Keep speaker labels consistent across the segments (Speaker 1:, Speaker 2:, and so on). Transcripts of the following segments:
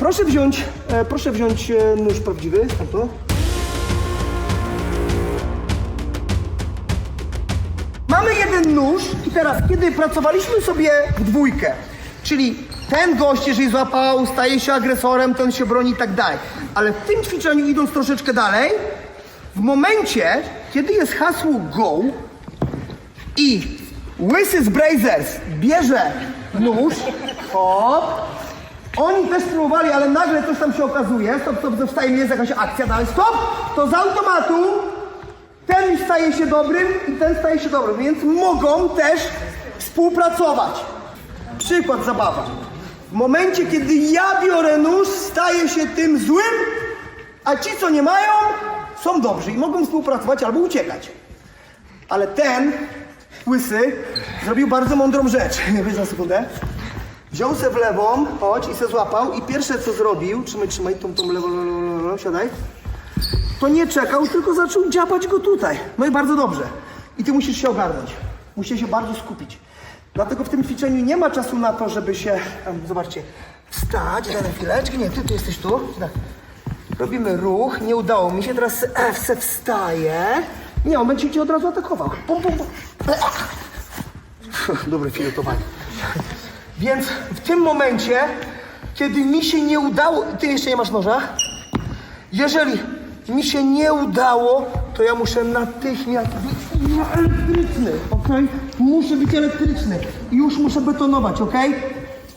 Speaker 1: Proszę wziąć, e, proszę wziąć e, nóż prawdziwy, tamto. Mamy jeden nóż i teraz, kiedy pracowaliśmy sobie w dwójkę, czyli ten gość, jeżeli złapał, staje się agresorem, ten się broni i tak dalej. Ale w tym ćwiczeniu, idąc troszeczkę dalej, w momencie, kiedy jest hasło go i łysy Brazers bierze nóż, o, oni też spróbowali, ale nagle coś tam się okazuje, stop, stop, stop, wstaje, jest jakaś akcja, dalej, stop, to z automatu ten staje się dobrym i ten staje się dobrym, więc mogą też współpracować. Przykład zabawa. W momencie, kiedy ja biorę nóż, staję się tym złym, a ci, co nie mają, są dobrzy i mogą współpracować albo uciekać. Ale ten łysy zrobił bardzo mądrą rzecz. Weź na sekundę. Wziął se w lewą, chodź i se złapał i pierwsze co zrobił, trzymaj, trzymaj tą, tą lewą, lewą, siadaj to nie czekał, tylko zaczął dziabać go tutaj. No i bardzo dobrze. I ty musisz się ogarnąć. Musisz się bardzo skupić. Dlatego w tym ćwiczeniu nie ma czasu na to, żeby się, zobaczcie, wstać, daj chwileczkę, nie, ty, ty jesteś tu. Tak. Robimy ruch, nie udało mi się, teraz e, se wstaje. Nie, on będzie cię od razu atakował. Pum, pum, pum. Dobre filotowanie. Więc w tym momencie, kiedy mi się nie udało, ty jeszcze nie masz noża? Jeżeli mi się nie udało, to ja muszę natychmiast być elektryczny, okej? Muszę być elektryczny. I już muszę betonować, okej?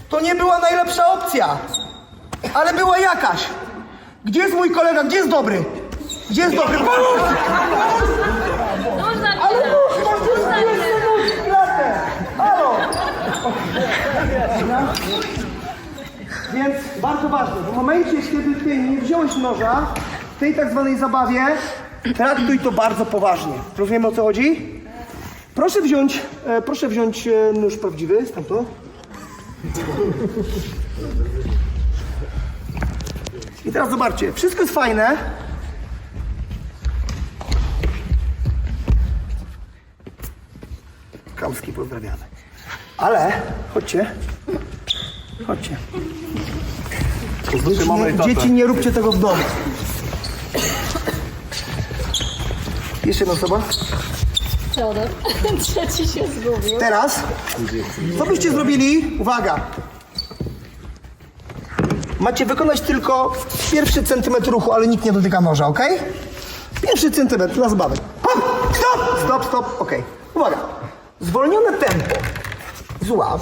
Speaker 1: To nie była najlepsza opcja, ale była jakaś. Gdzie jest mój kolega? Gdzie jest dobry? Gdzie jest dobry? Pomóż!
Speaker 2: Można
Speaker 1: Ale nóż, masz
Speaker 2: Można
Speaker 1: jeszcze nóż w klatę! Halo! Dobra? Więc bardzo ważne, w momencie, kiedy ty nie wziąłeś noża w tej tak zwanej zabawie, traktuj to bardzo poważnie. Rozumiemy o co chodzi? Proszę wziąć, e, proszę wziąć e, nóż prawdziwy, stamtąd. I teraz zobaczcie, wszystko jest fajne, Kamski pozdrawiamy. Ale chodźcie. Chodźcie. Dzieci nie, dzieci nie róbcie tego w domu. Jeszcze jedna osoba.
Speaker 2: Teodor. Trzeci się zgubił.
Speaker 1: Teraz, co byście zrobili? Uwaga. Macie wykonać tylko pierwszy centymetr ruchu, ale nikt nie dotyka noża, ok? Pierwszy centymetr dla zabawy. Hop! Stop! Stop, stop, ok. Uwaga. Zwolnione tempo. Złap.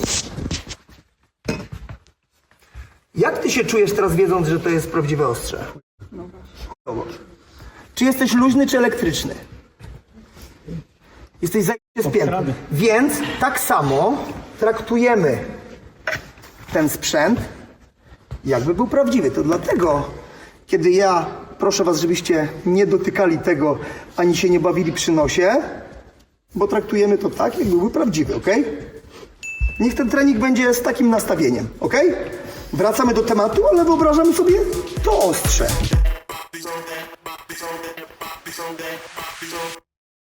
Speaker 1: Jak ty się czujesz teraz wiedząc, że to jest prawdziwe ostrze? No Czy jesteś luźny, czy elektryczny? Jesteś zajęty spięty. Więc tak samo traktujemy ten sprzęt, jakby był prawdziwy. To dlatego, kiedy ja proszę was, żebyście nie dotykali tego, ani się nie bawili przy nosie, bo traktujemy to tak, jakby był prawdziwy, ok? Niech ten trening będzie z takim nastawieniem, ok? Wracamy do tematu, ale wyobrażamy sobie to ostrze.